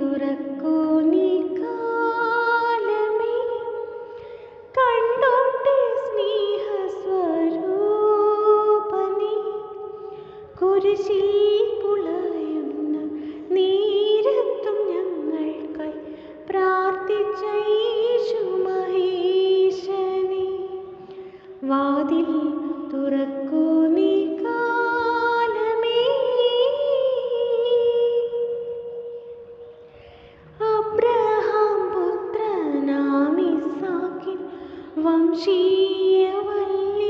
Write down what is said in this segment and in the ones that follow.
തുറക്കൂ നീ കാലമേ. കണ്ടോട്ടെ സ്നേഹസ്വരൂപനേ. കുരിശിൽ പുളയുന്ന നീരത്തും ഞങ്ങൾക്കായി പ്രാർത്ഥിച്ച യേശു മഹേശനേ. വാതിൽ തുറക്കൂ വംശീയവല്ലി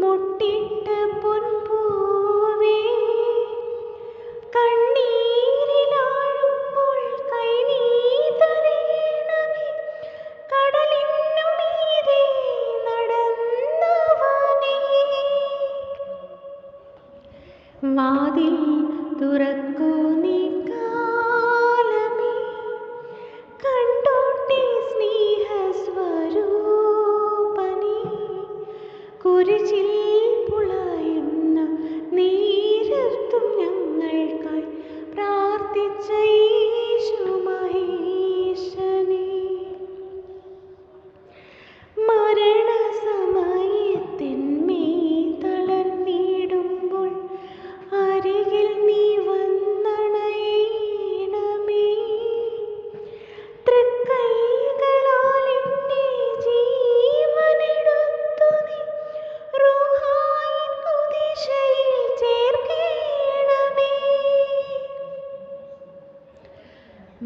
മുട്ടിട്ട പൊൻപൂവേ. കണ്ണീരിലാഴുമ്പോൾ കൈനീതരേണമേ കടലിനു മീതെ നടന്നവനേ. വാതിൽ തുറക്കൂ നീ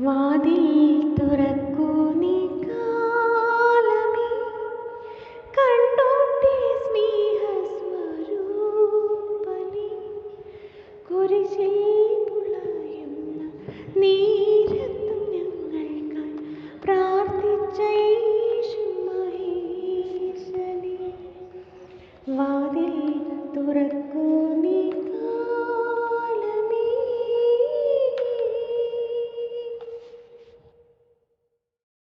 വാതിൽ തുറക്കൂ നീ കാലമേ. കണ്ടോട്ടെ സ്നേഹസ്വരൂപനേ. കുരിശിൽ പുളയുന്ന നീരത്തും ഞങ്ങൾക്കായി പ്രാർത്ഥിച്ച വാതിൽ തുറക്കൂ